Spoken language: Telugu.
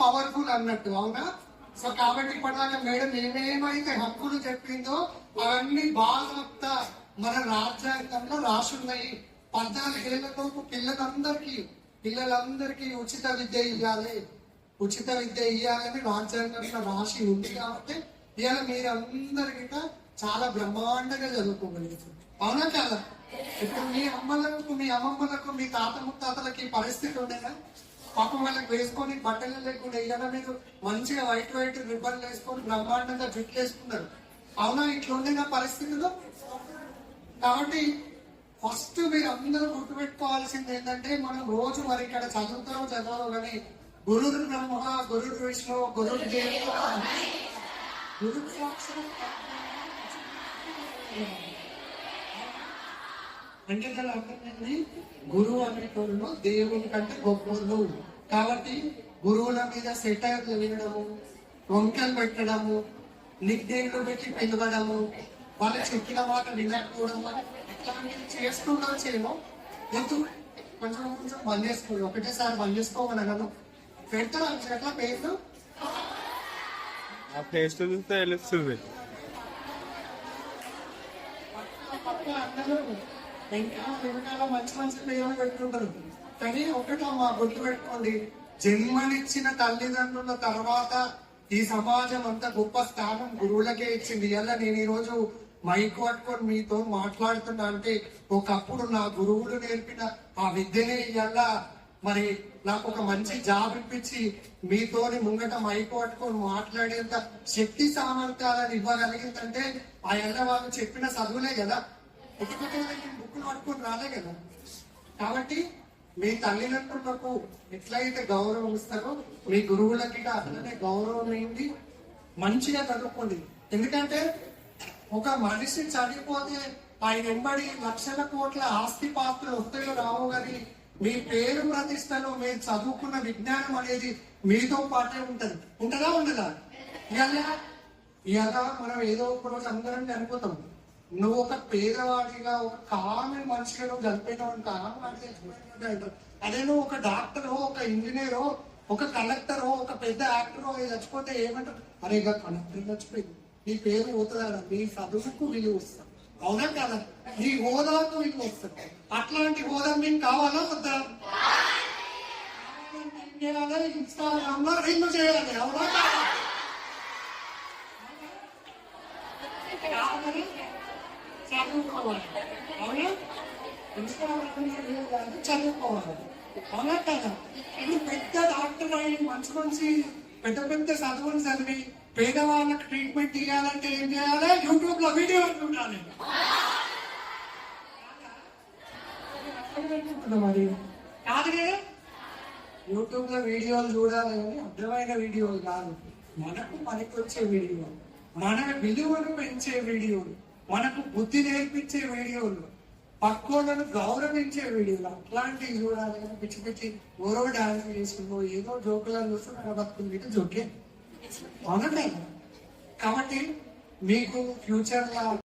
పవర్ఫుల్ అన్నట్టు అవునా? సో కాబట్టి ఇప్పటిదాకా మేడం ఏమేమైతే హక్కులు చెప్పిందో అవన్నీ బాగా మన రాజ్యాంగంలో రాసున్నాయి. పద్నాలుగేళ్ళలోపు పిల్లలందరికీ పిల్లలందరికీ ఉచిత విద్య ఇవ్వాలి ఉచిత విద్య ఇవ్వాలని రాజ్యాంగంలో రాసి ఉంది కాబట్టి ఇవాళ మీరందరికీ చాలా బ్రహ్మాండంగా చదువుకోగలుగుతుంది అవునా కదా? ఇప్పుడు మీ అమ్మలకు మీ అమ్మమ్మలకు మీ తాత ముత్తాతలకి పరిస్థితి ఉండేనా? పాపం వాళ్ళకి వేసుకొని బట్టలు లేకుండా ఇలా మీరు మంచిగా వైట్ వైట్ రిబ్బన్లు వేసుకొని బ్రహ్మాండంగా జుట్లు వేసుకున్నారు అవునా ఇట్లా ఉండేనా పరిస్థితిలో? కాబట్టి ఫస్ట్ మీరు అందరూ గుర్తుపెట్టుకోవాల్సింది ఏంటంటే మనం రోజు మరి ఇక్కడ చదువుతాం చదవరో కానీ గురుడు బ్రహ్మ గురు విష్ణు గురుడు దేవుడు అంటే దాని గురువు అనేటోళ్ళు దేవుని కంటే గొప్పలు కాబట్టి గురువుల మీద సెటైర్లు వినడము వంకలు పెట్టడము నిగ్దేళ్ళు పెట్టి పిలవడము వాళ్ళు చెప్పిన మాట వినకపోవడం ఇట్లాంటివి చేస్తుండొచ్చేమో ఎందుకు కొంచెం కొంచెం బంద్ చేసుకోండి ఒకటేసారి బంద్ చేసుకోమనగలను పెడతారు? ఎట్లా పేర్లు? ఆ టేస్ట్ చూస్తే తెలుస్తుంది. ఇంకా మంచి మంచి పేర్లు పెట్టుకుంటారు కానీ ఒకటో మా గుర్తు పెట్టుకోండి. జన్మనిచ్చిన తల్లిదండ్రుల తర్వాత ఈ సమాజం అంత గొప్ప స్థానం గురువులకే ఇచ్చింది. ఇలా నేను ఈరోజు మైక్ పట్టుకొని మీతో మాట్లాడుతున్నా అంటే ఒకప్పుడు నా గురువులు నేర్పిన ఆ విద్యనే ఇవాళ మరి నాకు ఒక మంచి జాబ్ ఇప్పించి మీతోని ముంగట మైక్ పట్టుకొని మాట్లాడేంత శక్తి సామర్థ్యాలను ఇవ్వగలిగిందంటే ఆ ఎల్ల వాళ్ళు చెప్పిన చదువులే కదా. ఎందుకంటే బుక్లు పట్టుకొని రాలే కదా. కాబట్టి మీ తల్లిదండ్రులకు ఎట్లయితే గౌరవం ఇస్తారో మీ గురువులకి అట్లనే గౌరవం ఏంటి మంచిగా చదువుకోండి. ఎందుకంటే ఒక మనిషి చనిపోతే ఆయన ఎంబడి లక్షల కోట్ల ఆస్తి పాత్రలు వస్తాయో రావు కానీ మీ పేరు ప్రతిష్టలు మీరు చదువుకున్న విజ్ఞానం అనేది మీతో పాటే ఉంటది. ఉంటదా ఉండదా? ఇలా ఇలా మనం ఏదో ఒక రోజు అందరం అనుకుంటాం నువ్వు ఒక పేదవాడిగా ఒక కామన్ మనిషిగా నువ్వు చనిపోయినావు కామన్ అదే నువ్వు ఒక డాక్టరో ఒక ఇంజనీరో ఒక కలెక్టరో ఒక పెద్ద యాక్టరో చచ్చిపోతే ఏమంటారు అరే ఇక కలెక్టర్ చచ్చిపోయింది. నీ పేరు పోతుందా నీ చదువుకు విలువ వస్తాం అవునా కదా? నీ హోదాకు విలువ వస్తుంది. అట్లాంటి హోదా మీకు కావాలా వద్దా? చేయాలి? ఇన్స్టాగ్రామ్లో రింగ్ చేయాలి. అవునా చదువుకోవాలి అవునా ఇన్స్టాగ్రామ్ చదువుకోవాలి అవునా కదా ఇది పెద్ద డాక్టర్ అయ్యి మంచి మంచి పెద్ద పెద్ద చదువులు చదివి పేదవాళ్ళకి ట్రీట్మెంట్ ఇవ్వాలంటే ఏం చేయాలి యూట్యూబ్లో వీడియో చూడాలి మరి కాదు కదా యూట్యూబ్లో వీడియోలు చూడాలి కానీ అర్థమైన వీడియోలు కాదు మనకు పనికొచ్చే వీడియో మన విలువను పెంచే వీడియోలు మనకు బుద్ధి నేర్పించే వీడియోలు పక్కోళ్ళను గౌరవించే వీడియోలు అట్లాంటివి చూడాలని పిచ్చి పిచ్చి ఓరో డాన్స్ చేసుకుంటూ ఏదో జోకులను చూస్తూ మన జోకే. అవునండి. కాబట్టి మీకు ఫ్యూచర్లో